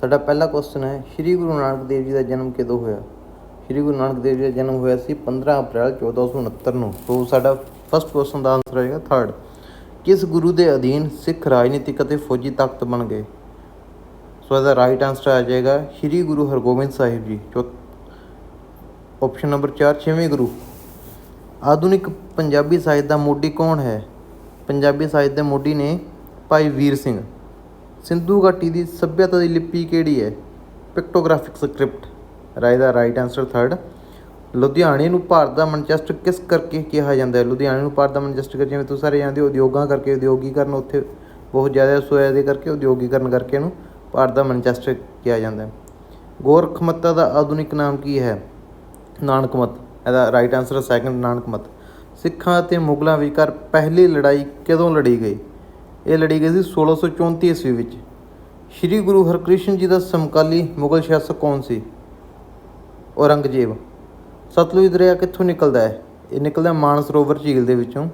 ਸਾਡਾ ਪਹਿਲਾ ਕੁਐਸਚਨ ਹੈ, ਸ਼੍ਰੀ ਗੁਰੂ ਨਾਨਕ ਦੇਵ ਜੀ ਦਾ ਜਨਮ ਕਦੋਂ ਹੋਇਆ? ਸ਼੍ਰੀ ਗੁਰੂ ਨਾਨਕ ਦੇਵ ਜੀ ਦਾ ਜਨਮ ਹੋਇਆ ਸੀ 15 ਅਪ੍ਰੈਲ 1469 ਨੂੰ। ਸੋ ਸਾਡਾ ਫਸਟ ਕੁਐਸਚਨ ਦਾ ਆਨਸਰ ਹੋਏਗਾ ਥਰਡ ਕਿਸ ਗੁਰੂ ਦੇ ਅਧੀਨ ਸਿੱਖ ਰਾਜਨੀਤਿਕ ਅਤੇ ਫੌਜੀ ਤਾਕਤ ਬਣ ਗਏ? ਸੋ ਇਹਦਾ ਰਾਈਟ ਆਨਸਰ ਆ ਜਾਏਗਾ, ਸ਼੍ਰੀ ਗੁਰੂ ਹਰਗੋਬਿੰਦ ਸਾਹਿਬ ਜੀ। ਚੌ ਆਪਸ਼ਨ ਨੰਬਰ 4 ਛੇਵੇਂ ਗੁਰੂ। ਆਧੁਨਿਕ ਪੰਜਾਬੀ ਸਾਹਿਤ ਦਾ ਮੋਢੀ ਕੌਣ ਹੈ? ਪੰਜਾਬੀ ਸਾਹਿਤ ਦੇ ਮੋਢੀ ਨੇ ਭਾਈ ਵੀਰ ਸਿੰਘ। ਸਿੰਧੂ ਘਾਟੀ ਦੀ ਸਭਿਅਤਾ ਦੀ ਲਿਪੀ ਕਿਹੜੀ ਹੈ? Pictographic script. ਰਾਏ ਦਾ ਰਾਈਟ ਆਨਸਰ ਥਰਡ ਲੁਧਿਆਣੇ ਨੂੰ ਭਾਰਤ ਦਾ ਮਨਚੈਸਟਰ ਕਿਸ ਕਰਕੇ ਕਿਹਾ ਜਾਂਦਾ ਹੈ? ਲੁਧਿਆਣੇ ਨੂੰ ਭਾਰਤ ਦਾ ਮਨਚੈਸਟਰ ਜਿਵੇਂ ਤੁਸੀਂ ਸਾਰੇ ਜਾਣਦੇ ਹੋ, ਉਦਯੋਗਾਂ ਕਰਕੇ ਉਦਯੋਗੀਕਰਨ ਉੱਥੇ ਬਹੁਤ ਜ਼ਿਆਦਾ ਸੋਇਆ ਦੇ ਕਰਕੇ ਉਦਯੋਗੀਕਰਨ ਕਰਕੇ ਇਹਨੂੰ ਭਾਰਤ ਦਾ ਮਨਚੈਸਟਰ ਕਿਹਾ ਜਾਂਦਾ ਹੈ। ਗੋਰਖਮਤਾ ਦਾ ਆਧੁਨਿਕ ਨਾਮ ਕੀ ਹੈ? ਨਾਨਕਮਤ ਇਹਦਾ ਰਾਈਟ ਆਨਸਰ ਸੈਕੰਡ ਨਾਨਕਮਤ ਸਿੱਖਾਂ ਅਤੇ ਮੁਗਲਾਂ ਵਿਚਕਾਰ ਪਹਿਲੀ ਲੜਾਈ ਕਦੋਂ ਲੜੀ ਗਈ? ਇਹ ਲੜੀ ਗਈ ਸੀ 1634 ਈਸਵੀ ਵਿੱਚ। ਸ੍ਰੀ ਗੁਰੂ ਹਰਕ੍ਰਿਸ਼ਨ ਜੀ ਦਾ ਸਮਕਾਲੀ ਮੁਗਲ ਸ਼ਾਸਕ ਕੌਣ ਸੀ? ਔਰੰਗਜ਼ੇਬ। ਸਤਲੁਜ ਦਰਿਆ ਕਿੱਥੋਂ ਨਿਕਲਦਾ ਹੈ? ਇਹ ਨਿਕਲਦਾ ਮਾਨਸਰੋਵਰ ਝੀਲ ਦੇ ਵਿੱਚੋਂ।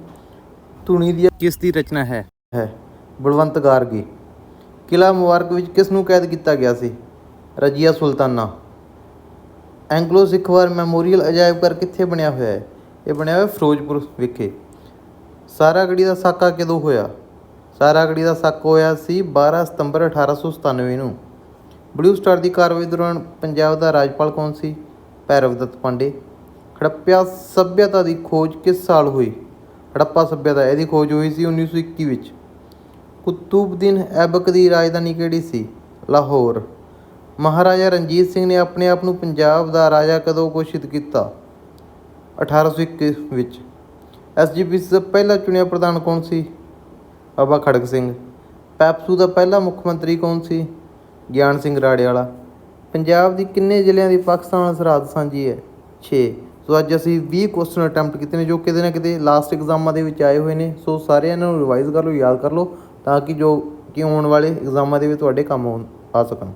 ਧੁਨੀ ਦੀ ਕਿਸ ਦੀ ਰਚਨਾ ਹੈ? ਹੈ। ਬਲਵੰਤ ਗਾਰਗੀ। ਕਿਲਾ ਮੁਬਾਰਕ ਵਿੱਚ ਕਿਸ ਨੂੰ ਕੈਦ ਕੀਤਾ ਗਿਆ ਸੀ? Razia Sultana. Anglo Sikh war memorial ਅਜਾਇਬ ਘਰ ਕਿੱਥੇ ਬਣਿਆ ਹੋਇਆ ਹੈ? ਇਹ ਬਣਿਆ ਹੋਇਆ ਫਿਰੋਜ਼ਪੁਰ ਵਿਖੇ। ਸਾਰਾਗੜੀ ਦਾ ਸਾਕਾ ਕਦੋਂ ਹੋਇਆ? ਸਾਰਾਗੜੀ ਦਾ ਸਾਕਾ ਹੋਇਆ ਸੀ 12 ਸਤੰਬਰ 1897 ਨੂੰ। ਬਲੂ ਸਟਾਰ ਦੀ ਕਾਰਵਾਈ ਦੌਰਾਨ ਪੰਜਾਬ ਦਾ ਰਾਜਪਾਲ ਕੌਣ ਸੀ? ਭੈਰਵ ਦੱਤ ਪਾਂਡੇ। ਹੜੱਪਾ ਸਭਿਅਤਾ ਦੀ ਖੋਜ ਕਿਸ ਸਾਲ ਹੋਈ? ਹੜੱਪਾ ਸਭਿਅਤਾ ਇਹਦੀ ਖੋਜ ਹੋਈ ਸੀ 1921 ਵਿੱਚ। ਕੁਤੂਬਦੀਨ ਐਬਕ ਦੀ ਰਾਜਧਾਨੀ ਕਿਹੜੀ ਸੀ? ਲਾਹੌਰ। ਮਹਾਰਾਜਾ ਰਣਜੀਤ ਸਿੰਘ ਨੇ ਆਪਣੇ ਆਪ ਨੂੰ ਪੰਜਾਬ ਦਾ ਰਾਜਾ ਕਦੋਂ ਘੋਸ਼ਿਤ ਕੀਤਾ? 1821 ਵਿੱਚ। ਐਸਜੀਪੀਸੀ ਦਾ ਪਹਿਲਾ ਚੁਣਿਆ ਪ੍ਰਧਾਨ ਕੌਣ ਸੀ? ਬਾਬਾ ਖੜਕ ਸਿੰਘ। ਪੈਪਸੂ ਦਾ ਪਹਿਲਾ ਮੁੱਖ ਮੰਤਰੀ ਕੌਣ ਸੀ? ਗਿਆਨ ਸਿੰਘ ਰਾੜੇਵਾਲਾ। ਪੰਜਾਬ ਦੀ ਕਿੰਨੇ ਜ਼ਿਲ੍ਹਿਆਂ ਦੀ ਪਾਕਿਸਤਾਨ ਨਾਲ ਸਰਹੱਦ ਸਾਂਝੀ ਹੈ? 6 ਸੋ ਅੱਜ ਅਸੀਂ 20 ਕੁਐਸਚਨ ਅਟੈਂਪਟ ਕੀਤੇ ਨੇ, ਜੋ ਕਿਤੇ ਨਾ ਕਿਤੇ ਲਾਸਟ ਐਗਜ਼ਾਮਾਂ ਦੇ ਵਿੱਚ ਆਏ ਹੋਏ ਨੇ। ਸੋ ਸਾਰੇ ਇਹਨਾਂ ਨੂੰ ਰਿਵਾਈਜ਼ ਕਰ ਲਓ, ਯਾਦ ਕਰ ਲਓ, ਤਾਂ ਕਿ ਜੋ ਕਿ ਆਉਣ ਵਾਲੇ ਐਗਜ਼ਾਮਾਂ ਦੇ ਵਿੱਚ ਤੁਹਾਡੇ ਕੰਮ ਆਉਣ- ਆ ਸਕਣ।